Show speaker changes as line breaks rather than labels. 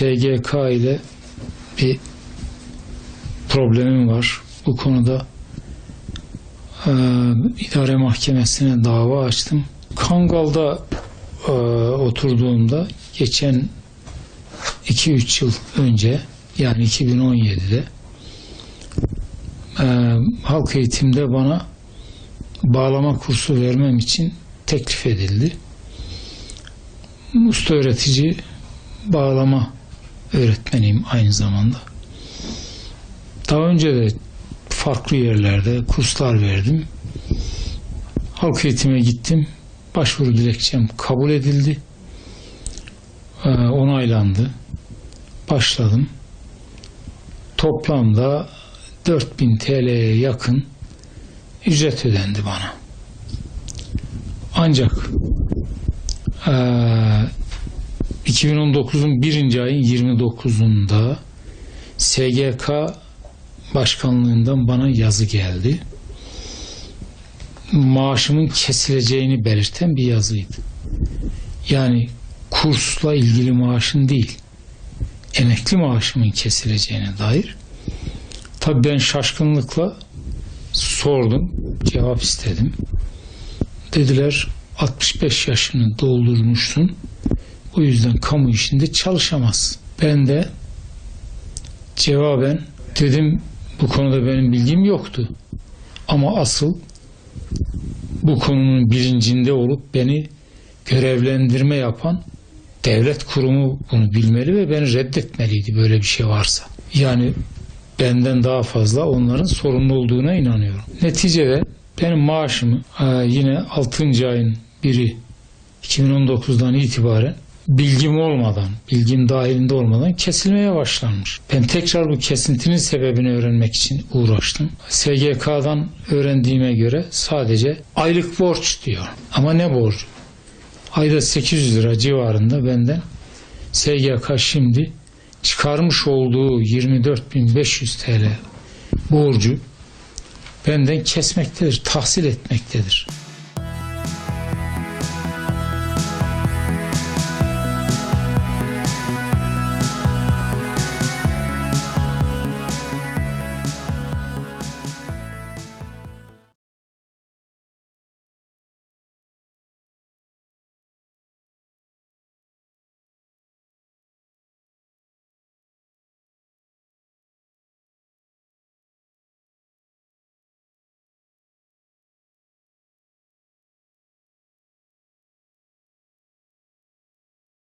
SGK ile bir problemim var. Bu konuda e, idare mahkemesine dava açtım. Kangal'da e, oturduğumda geçen 2-3 yıl önce yani 2017'de e, halk eğitimde bana bağlama kursu vermem için teklif edildi. Usta öğretici bağlama öğretmeniyim aynı zamanda. Daha önce de farklı yerlerde kurslar verdim. Halk eğitime gittim. Başvuru dilekçem kabul edildi. Ee, onaylandı. Başladım. Toplamda 4000 TL'ye yakın ücret ödendi bana. Ancak eee 2019'un birinci ayın 29'unda SGK başkanlığından bana yazı geldi. Maaşımın kesileceğini belirten bir yazıydı. Yani kursla ilgili maaşın değil, emekli maaşımın kesileceğine dair. Tabii ben şaşkınlıkla sordum, cevap istedim. Dediler 65 yaşını doldurmuşsun. O yüzden kamu işinde çalışamaz. Ben de cevaben dedim bu konuda benim bilgim yoktu. Ama asıl bu konunun bilincinde olup beni görevlendirme yapan devlet kurumu bunu bilmeli ve beni reddetmeliydi böyle bir şey varsa. Yani benden daha fazla onların sorumlu olduğuna inanıyorum. Neticede benim maaşımı e, yine 6. ayın biri 2019'dan itibaren bilgim olmadan, bilgim dahilinde olmadan kesilmeye başlanmış. Ben tekrar bu kesintinin sebebini öğrenmek için uğraştım. SGK'dan öğrendiğime göre sadece aylık borç diyor. Ama ne borcu? Ayda 800 lira civarında benden SGK şimdi çıkarmış olduğu 24.500 TL borcu benden kesmektedir, tahsil etmektedir.